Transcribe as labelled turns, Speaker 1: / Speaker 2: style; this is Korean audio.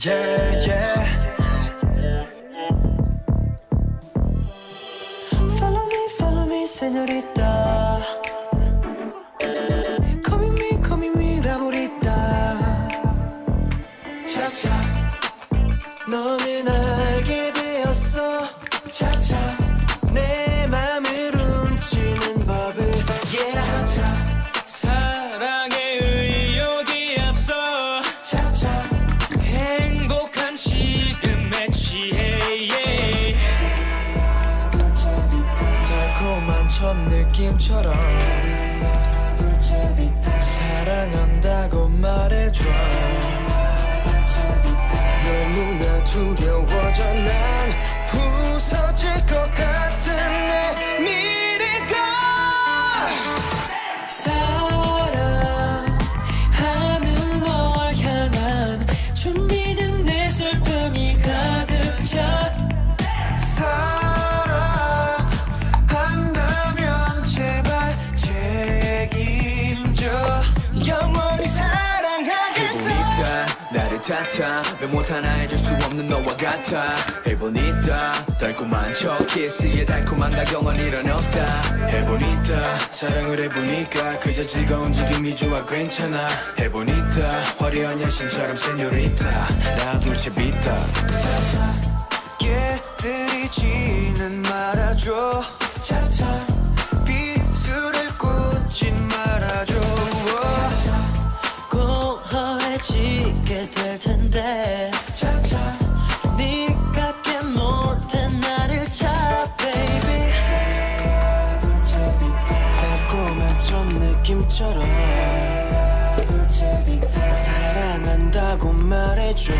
Speaker 1: Yeah, yeah.
Speaker 2: Follow me, follow me, señorita. Come me, come me, la bonita. 차차. 너는 알게 되었어. 차차. 첫 느낌처럼 사랑한다고 말해줘. 너무나 두려워
Speaker 3: 탓하 왜 못 하나 해줄 수 없는 너와 같아. 해보니까 달콤한 첫 키스에 달콤한 가경은 이런 없다. 해보니까 사랑을 해보니까 그저 즐거운 지금이 좋아 괜찮아. 해보니까 화려한 여신처럼 세뇨리타. 나 둘째 비타
Speaker 2: 깨들이 지는 말아줘. 차차 공허해지게 될 텐데. 차차 네가 깨 못해 나를 차 baby. 달콤한 첫 느낌처럼 사랑한다고 말해줘